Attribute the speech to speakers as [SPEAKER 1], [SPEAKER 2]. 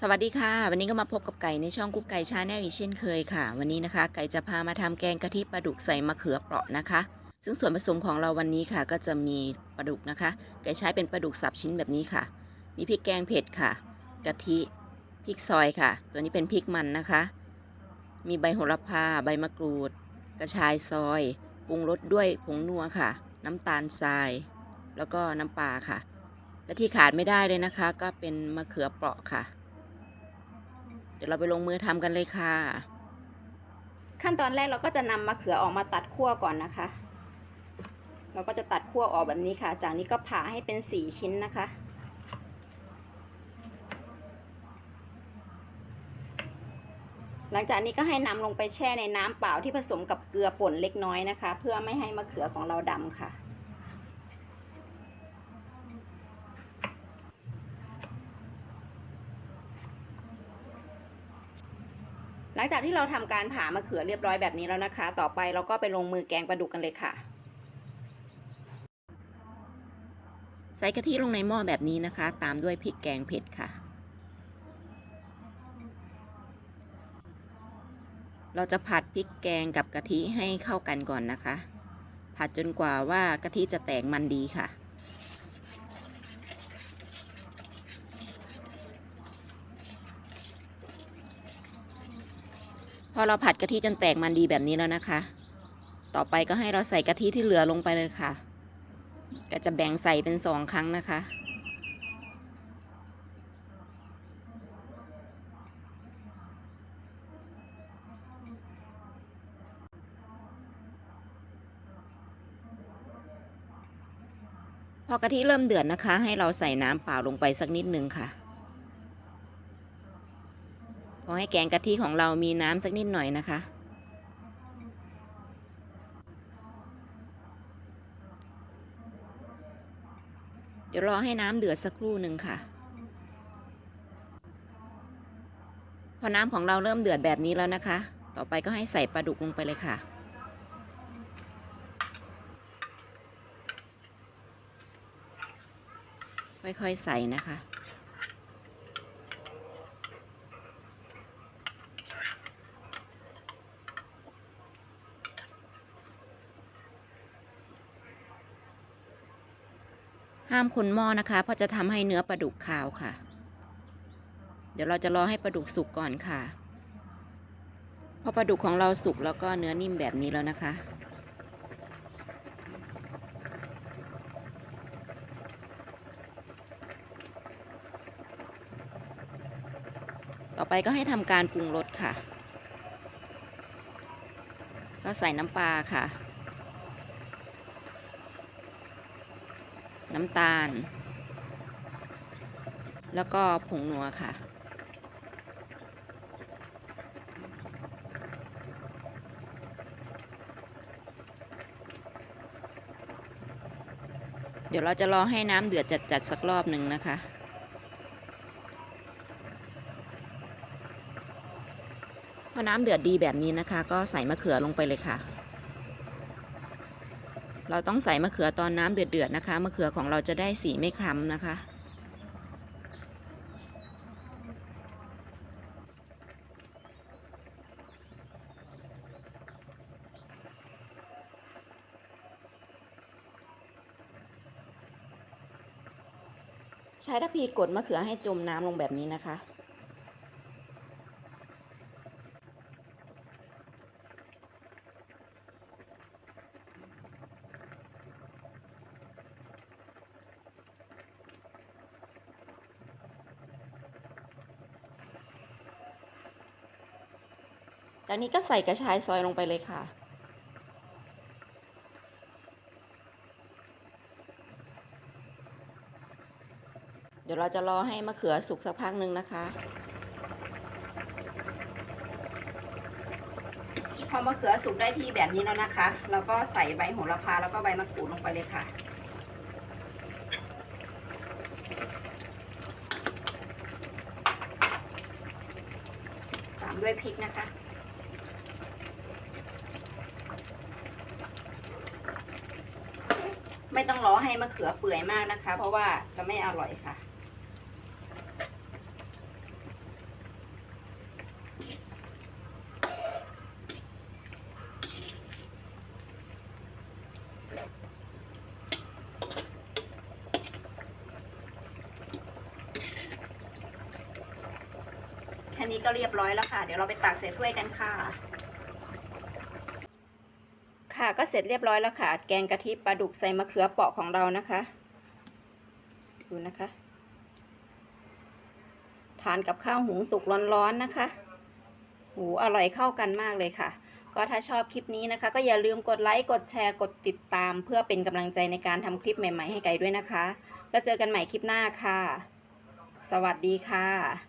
[SPEAKER 1] สวัสดีค่ะ วันนี้ก็มาพบกับไก่ในช่องกุ๊กไก่ชาแนลอีกเช่นเคยค่ะ วันนี้นะคะ ไก่จะพามาทำแกงกะทิปลาดุกใส่มะเขือเปราะนะคะ ซึ่งส่วนผสมของเราวันนี้ค่ะก็จะมีปลาดุกนะคะ ไก่ใช้เป็นปลาดุกสับชิ้นแบบนี้ค่ะ มีพริกแกงเผ็ดค่ะกะทิพริกซอยค่ะ ตัวนี้เป็นพริกมันนะคะ มีใบโหระพาใบมะกรูด กระชายซอยปรุงรสด้วยผงนัวค่ะ น้ำตาลทราย แล้วก็น้ำปลาค่ะ และที่ขาดไม่ได้เลยนะคะ ก็เป็นมะเขือเปราะค่ะ เดี๋ยวเราไปลงมือทำกันเลยค่ะ
[SPEAKER 2] ขั้นตอนแรกเราก็จะนำมะเขือออกมาตัดขั้วก่อนนะคะ เราก็จะตัดขั้วออกแบบนี้ค่ะ จากนี้ก็ผ่าให้เป็นสี่ชิ้นนะคะ หลังจากนี้ก็ให้นำลงไปแช่ในน้ำเปล่าที่ผสมกับเกลือป่นเล็กน้อยนะคะ เพื่อไม่ให้มะเขือของเราดำค่ะ หลังจากที่เราทำการผ่ามะเขือเรียบร้อยแบบนี้แล้วนะคะ ต่อไปเราก็ไปลงมือแกงปลาดุกกันเลยค่ะ
[SPEAKER 1] ใส่กะทิลงในหม้อแบบนี้นะคะ ตามด้วยพริกแกงเผ็ดค่ะ เราจะผัดพริกแกงกับกะทิให้เข้ากันก่อนนะคะ ผัดจนกว่าว่ากะทิจะแตกมันดีค่ะ พอเราผัดกะทิจนแตกมันดีแบบนี้แล้วนะคะ ต่อไปก็ให้เราใส่กะทิที่เหลือลงไปเลยค่ะ ก็จะแบ่งใส่เป็นสองครั้งนะคะ พอกะทิเริ่มเดือดนะคะ ให้เราใส่น้ำเปล่าลงไปสักนิดนึงค่ะ พอให้แกงกะทิของเรามีน้ำสักนิดหน่อยนะคะ เดี๋ยวรอให้น้ำเดือดสักครู่หนึ่งค่ะ พอน้ำของเราเริ่มเดือดแบบนี้แล้วนะคะ ต่อไปก็ให้ใส่ปลาดุกลงไปเลยค่ะ ค่อยๆใส่นะคะห้ามคนหม้อนะคะ เพราะจะทำให้เนื้อปลาดุกขาวค่ะ เดี๋ยวเราจะรอให้ปลาดุกสุกก่อนค่ะ พอปลาดุกของเราสุกแล้วก็เนื้อนิ่มแบบนี้แล้วนะคะ ต่อไปก็ให้ทำการปรุงรสค่ะ ก็ใส่น้ำปลาค่ะ น้ำตาล แล้วก็ผงนัวค่ะเดี๋ยวเราจะรอให้น้ำเดือดจัดๆสักรอบหนึ่งนะคะ อน้ำเดือดดีแบบนี้นะคะ ก็ใส่มะเขือลงไปเลยค่ะ เราต้องใส่มะเขือตอนน้ำเดือดๆนะคะมะเขือของเราจะได้สีไม่คล้ำนะคะใช้ทัพีกดมะเขือให้จมน้ำลงแบบนี้นะคะ จากนี้ก็ใส่กระชายซอยลงไปเลยค่ะ เดี๋ยวเราจะรอให้มะเขือสุกสักพักหนึ่งนะคะ
[SPEAKER 2] พอมะเขือสุกได้ที่แบบนี้แล้วนะคะ เราก็ใส่ใบโหระพาแล้วก็ใบมะกรูดลงไปเลยค่ะตามด้วยพริกนะคะ ไม่ต้องรอให้มะเขือเปื่อยมากนะคะ เพราะว่าจะไม่อร่อยค่ะ แค่นี้ก็เรียบร้อยแล้วค่ะ เดี๋ยวเราไปตักใส่ถ้วยกันค่ะ ค่ะก็เสร็จเรียบร้อยแล้วค่ะแกงกะทิปลาดุกใส่มะเขือเปราะของเรานะคะ ดูนะคะ ทานกับข้าวหุงสุกร้อนๆนะคะหูอร่อยเข้ากันมากเลยค่ะ ก็ถ้าชอบคลิปนี้นะคะ ก็อย่าลืมกดไลค์กดแชร์กดติดตาม เพื่อเป็นกำลังใจในการทำคลิปใหม่ ๆ ให้ไกลด้วยนะคะ แล้วเจอกันใหม่คลิปหน้าค่ะ สวัสดีค่ะ